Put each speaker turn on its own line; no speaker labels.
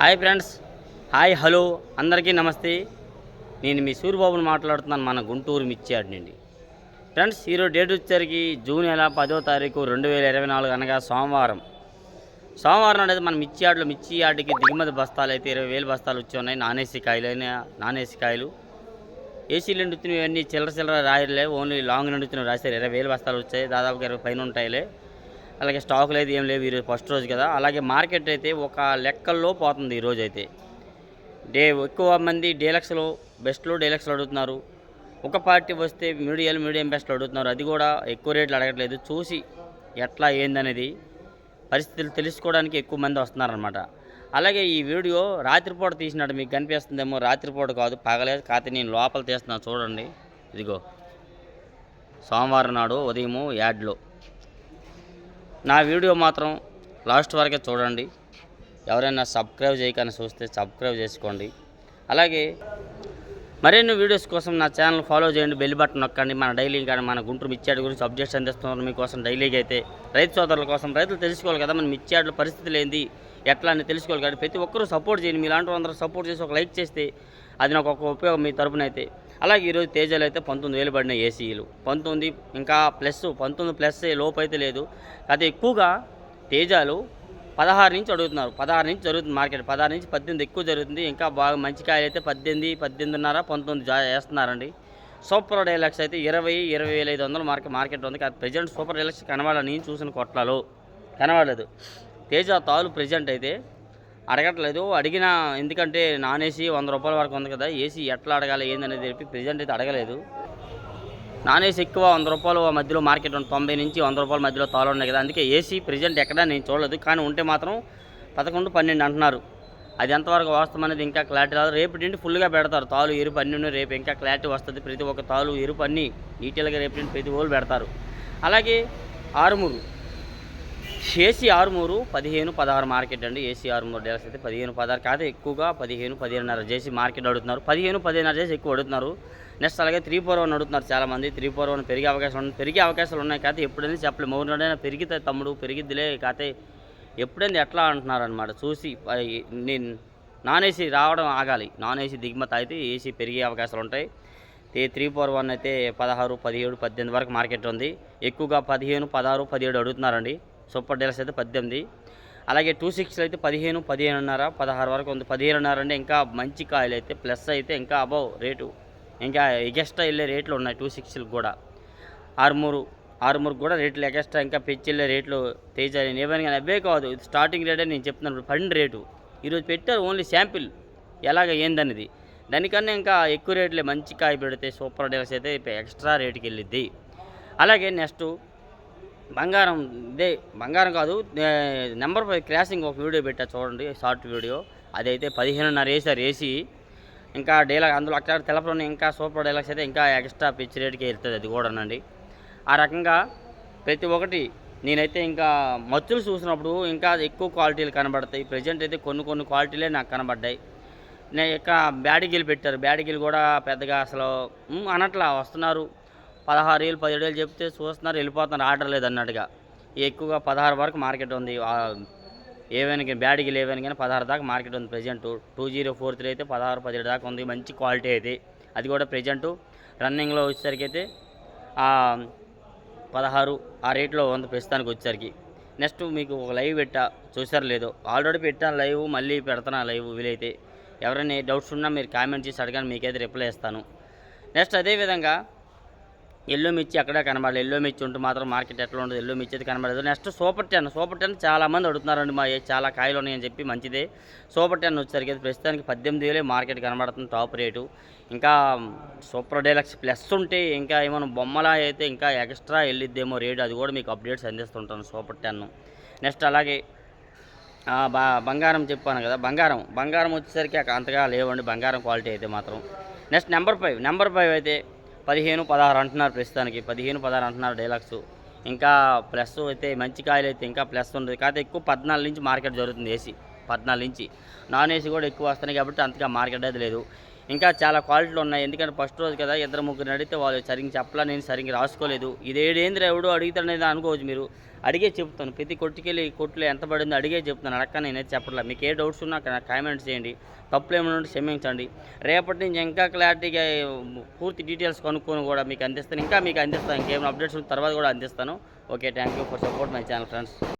Hi friends. Hi hello. అందరికీ నమస్తే. నేను మీ సూర్యబాబుని మాట్లాడుతున్నాను మన గుంటూరు మిర్చియాడ్ నుండి. ఫ్రెండ్స్ ఈరోజు డేట్ వచ్చేసరికి జూన్ నెల పదో తారీఖు రెండు వేల ఇరవై నాలుగు అనగా సోమవారం. సోమవారం అనేది మన మిర్చి యార్డులో మిర్చి యార్డుకి దిగుమతి బస్తాలు అయితే ఇరవై వేలు బస్తాలు వచ్చి ఉన్నాయి. నాన్ ఏసీ కాయలు అయినా నాన్ ఏసీ కాయలు ఏసీలు నిండుతున్నవి ఇవన్నీ చిల్లర చిల్లర రాయలే. ఓన్లీ లాంగ్ నిండుతున్నవి రాశారు ఇరవై వేలు బస్తాలు వచ్చాయి. దాదాపుగా ఇరవై పైన ఉంటాయిలే. అలాగే స్టాక్ లేదు ఏం లేవు ఈరోజు ఫస్ట్ రోజు కదా. అలాగే మార్కెట్ అయితే ఒక లెక్కల్లో పోతుంది ఈరోజు అయితే. డే ఎక్కువ మంది డీలక్స్లో బెస్ట్లో డీలక్స్లో అడుగుతున్నారు. ఒక పార్టీ వస్తే మీడియాలు మీడియం బెస్ట్లో అడుగుతున్నారు. అది కూడా ఎక్కువ రేట్లు అడగట్లేదు. చూసి ఎట్లా ఏందనేది పరిస్థితులు తెలుసుకోవడానికి ఎక్కువ మంది వస్తున్నారనమాట అలాగే ఈ వీడియో రాత్రిపూట తీసినట్టు మీకు కనిపిస్తుందేమో. రాత్రిపూట కాదు పగలేదు. కాకపోతే నేను లోపల తీస్తున్నాను చూడండి. ఇదిగో. సోమవారం నాడు ఉదయము యాడ్లో. నా వీడియో మాత్రం లాస్ట్ వరకే చూడండి. ఎవరైనా సబ్స్క్రైబ్ చేయకని చూస్తే సబ్స్క్రైబ్ చేసుకోండి. అలాగే మరిన్ని వీడియోస్ కోసం నా ఛానల్ ఫాలో చేయండి బెల్ బటన్ నొక్కండి. మన డైలీ కానీ మన గుంటూరు మిర్చాడు గురించి అప్డేట్స్ అందిస్తున్నారు మీకోసం డైలీగా అయితే. రైతు సోదరుల కోసం రైతులు తెలుసుకోవాలి కదా మన మిర్చాడుల పరిస్థితులు ఏంది ఎట్లా అని తెలుసుకోవాలి. కాబట్టి ప్రతి ఒక్కరూ సపోర్ట్ చేయండి. మీలాంటి అందరూ సపోర్ట్ చేసి ఒక లైక్ చేస్తే అది నాకు ఒక ఉపయోగం మీ తరపున అయితే. అలాగే ఈరోజు తేజాలు అయితే పంతొమ్మిది వేలు పడినాయి ఏసీలు పంతొమ్మిది ఇంకా ప్లస్ పంతొమ్మిది ప్లస్ లోపు అయితే లేదు. అయితే ఎక్కువగా తేజాలు పదహారు నుంచి అడుగుతున్నారు. పదహారు నుంచి జరుగుతుంది మార్కెట్. పదహారు నుంచి పద్దెనిమిది ఎక్కువ జరుగుతుంది. ఇంకా బాగా మంచి కాయలు అయితే పద్దెనిమిది పద్దెనిమిదిన్నర పంతొమ్మిది జా వేస్తున్నారండి. సూపర్ డైలాక్స్ అయితే ఇరవై ఇరవై వేల ఐదు వందలు మార్కెట్ మార్కెట్ ఉంది. కానీ ప్రజెంట్ సూపర్ డైలాక్స్ కనబడాలి. నేను చూసిన కొట్లలో కనబడలేదు. తేజ తాలు ప్రజెంట్ అయితే అడగట్లేదు. అడిగిన ఎందుకంటే నాన్ ఏసీ వంద రూపాయల వరకు ఉంది కదా ఏసీ ఎట్లా అడగాలి ఏందనేది చెప్పి ప్రజెంట్ అయితే అడగలేదు. నాన్ ఏసీ ఎక్కువ వంద రూపాయలు మధ్యలో మార్కెట్ ఉంది తొంభై నుంచి వంద రూపాయల మధ్యలో తాలు ఉన్నాయి కదా అందుకే ఏసీ ప్రజెంట్ ఎక్కడా నేను చూడలేదు. కానీ ఉంటే మాత్రం పదకొండు పన్నెండు అంటున్నారు. అది ఎంతవరకు వాస్తవం అనేది ఇంకా క్లారిటీ రాదు. రేపు నుండి ఫుల్గా పెడతారు. తాలు ఎరుపు అన్ని రేపు ఇంకా క్లారిటీ వస్తుంది. ప్రతి ఒక్క తాలు ఎరుపు అన్ని డీటెయిల్గా రేపు నుండి ప్రతి ఓళ్ళు పెడతారు. అలాగే ఆరుమూరు. ఏసీ ఆరుమూరు పదిహేను పదహారు మార్కెట్ అండి. ఏసీ ఆరుమూరు డీలర్స్ అయితే పదిహేను పదహారు కాదు ఎక్కువగా పదిహేను పదిహేనున్నర చేసి మార్కెట్ అడుగుతున్నారు. పదిహేను పదిహేనున్నర చేసి ఎక్కువ అడుగుతున్నారు. నెక్స్ట్ అలాగే త్రీ ఫోర్ వన్ అడుగుతున్నారు చాలామంది. త్రీ ఫోర్ వన్ పెరిగే అవకాశం ఉంది పెరిగే అవకాశాలు ఉన్నాయి. కాదు ఎప్పుడైనా చెప్పలేము మూడునైనా పెరిగితే తమ్ముడు పెరిగిద్దిలే. కాకపోతే ఎప్పుడైంది ఎట్లా అంటున్నారు అనమాట చూసి నేను నాన్ ఏసీ రావడం ఆగాలి. నాన్ ఏసీ దిగుమతి అయితే ఏసీ పెరిగే అవకాశాలు ఉంటాయి. త్రీ ఫోర్ వన్ అయితే పదహారు పదిహేడు పద్దెనిమిది వరకు మార్కెట్ ఉంది. ఎక్కువగా పదిహేను పదహారు పదిహేడు అడుగుతున్నారండి. సూపర్ డీలర్స్ అయితే పద్దెనిమిది. అలాగే టూ సిక్స్లో అయితే పదిహేను పదిహేనున్నర పదహారు వరకు ఉంది. పదిహేనున్నర అంటే ఇంకా మంచి కాయలు అయితే ప్లస్ అయితే ఇంకా అబౌవ్ రేటు. ఇంకా ఎగస్ట్రా వెళ్ళే రేట్లు ఉన్నాయి టూ సిక్స్లకు కూడా. ఆరుమూరు ఆరుమూరు కూడా రేట్లు ఎగస్ట్రా ఇంకా పెంచెళ్ళే రేట్లు తేజ ఏమైనా కానీ అవే కాదు ఇది స్టార్టింగ్ రేట్ నేను చెప్తున్నాను పడిన రేటు ఈరోజు పెట్టారు ఓన్లీ శాంపిల్ ఎలాగ ఏందనేది దానికన్నా ఇంకా ఎక్కువ రేట్లే మంచి కాయ పెడితే సూపర్ డీలర్స్ అయితే ఎక్స్ట్రా రేటుకి వెళ్ళిద్ది. అలాగే నెక్స్ట్ బంగారం ఇదే బంగారం కాదు నెంబర్ ఫైవ్ క్రాసింగ్ ఒక వీడియో పెట్టా చూడండి షార్ట్ వీడియో. అదైతే పదిహేనున్నర వేసారు వేసి. ఇంకా డీలర్ అందులో అక్కడ తెలపలోనే ఇంకా సూపర్ డైలాగ్స్ అయితే ఇంకా ఎక్స్ట్రా పిచ్ రేట్కి వెళ్తుంది అది కూడానండి ఆ రకంగా ప్రతి ఒక్కటి నేనైతే ఇంకా మత్తులు చూసినప్పుడు ఇంకా ఎక్కువ క్వాలిటీలు కనబడతాయి. ప్రజెంట్ అయితే కొన్ని కొన్ని క్వాలిటీలే నాకు కనబడ్డాయి. నేను ఇక బ్యాడిగిలు పెట్టారు. బ్యాడిగిలు కూడా పెద్దగా అసలు ఉమ్, అనట్లా వస్తున్నారు. పదహారు వేలు పదిహేడు వేలు చెప్తే చూస్తున్నారు వెళ్ళిపోతున్నారు ఆర్డర్ లేదు అన్నట్టుగా. ఎక్కువగా పదహారు వరకు మార్కెట్ ఉంది. ఏవైనా కానీ బ్యాడ్కి ఏవైనా కానీ పదహారు దాకా మార్కెట్ ఉంది present. Two zero four three అయితే పదహారు పదిహేడు దాకా ఉంది. మంచి క్వాలిటీ అయితే. అది కూడా ప్రజెంటు. రన్నింగ్లో వచ్చేసరికి అయితే పదహారు ఆ రేట్లో ఉంది ప్రస్తుతానికి వచ్చేసరికి. నెక్స్ట్ మీకు ఒక లైవ్ పెట్టా. చూసారు లేదో. ఆల్రెడీ పెట్టాను లైవ్ మళ్ళీ పెడతాను ఆ లైవ్ వీలైతే. ఎవరైనా డౌట్స్ ఉన్నా మీరు కామెంట్ చేసి అడగండి మీకైతే రిప్లై ఇస్తాను. నెక్స్ట్ అదేవిధంగా ఎల్లో మిర్చి అక్కడే కనబడాలి. ఎల్లో మిర్చి ఉంటే మాత్రం మార్కెట్ ఎట్లా ఉండదు. ఎల్లో మిర్చి అయితే కనబడదు next super ten. Super ten చాలా మంది అడుగుతున్నారండి మా చాలా కాయలు ఉన్నాయని చెప్పి మంచిదే. సూపర్ టెన్ వచ్చేసరికి ప్రస్తుతానికి పద్దెనిమిది వేలే మార్కెట్ కనబడుతుంది టాప్ రేటు. ఇంకా సూపర్ డీలక్స్ ప్లస్ ఉంటే ఇంకా ఏమైనా బొమ్మలా అయితే ఇంకా ఎక్స్ట్రా వెళ్ళిద్దేమో రేటు అది కూడా మీకు అప్డేట్స్ అందిస్తుంటాను సూపర్ టెన్. నెక్స్ట్ అలాగే బా బంగారం చెప్పాను కదా. బంగారం. బంగారం వచ్చేసరికి అక్కడ అంతగా లేవండి. బంగారం క్వాలిటీ అయితే మాత్రం. Next number five. Number five అయితే పదిహేను పదహారు అంటున్నారు ప్రస్తుతానికి. పదిహేను పదహారు అంటున్నారు డైలాగ్స్. ఇంకా ప్లస్ అయితే మంచి కాయలు అయితే ఇంకా ప్లస్ ఉంటుంది కాకపోతే ఎక్కువ పద్నాలుగు నుంచి మార్కెట్ జరుగుతుంది ఏసీ. పద్నాలుగు నుంచి. నాన్ ఏసీ కూడా ఎక్కువ వస్తున్నాయి కాబట్టి అంతగా మార్కెట్ అయితే లేదు. ఇంకా చాలా క్వాలిటీలు ఉన్నాయి. ఎందుకంటే ఫస్ట్ రోజు కదా ఇద్దరు ముగ్గురు అడిగితే వాళ్ళు సరిగ్గా చెప్పలా నేను సరిగ్గా రాసుకోలేదు. ఇదేడేంద్ర ఎవడో అడుగుతాడనేది అనుకోవచ్చు మీరు. అడిగే చెప్తాను. ప్రతి కొట్టుకెళ్ళి కొట్టులో ఎంత పడిందో అడిగే చెప్తాను. అడక్క నేనైతే చెప్పట్లేదు మీకు ఏ డౌట్స్ ఉన్నా అక్కడ కామెంట్స్ చేయండి. తప్పులు ఏమైనా ఉంటే క్షమించండి. రేపటి నుంచి ఇంకా క్లారిటీగా పూర్తి డీటెయిల్స్ కనుక్కొని కూడా మీకు అందిస్తాను. ఇంకా మీకు అందిస్తాను. ఇంకేమైనా అప్డేట్స్ ఉన్న తర్వాత కూడా అందిస్తాను. Okay thank you for support my channel friends.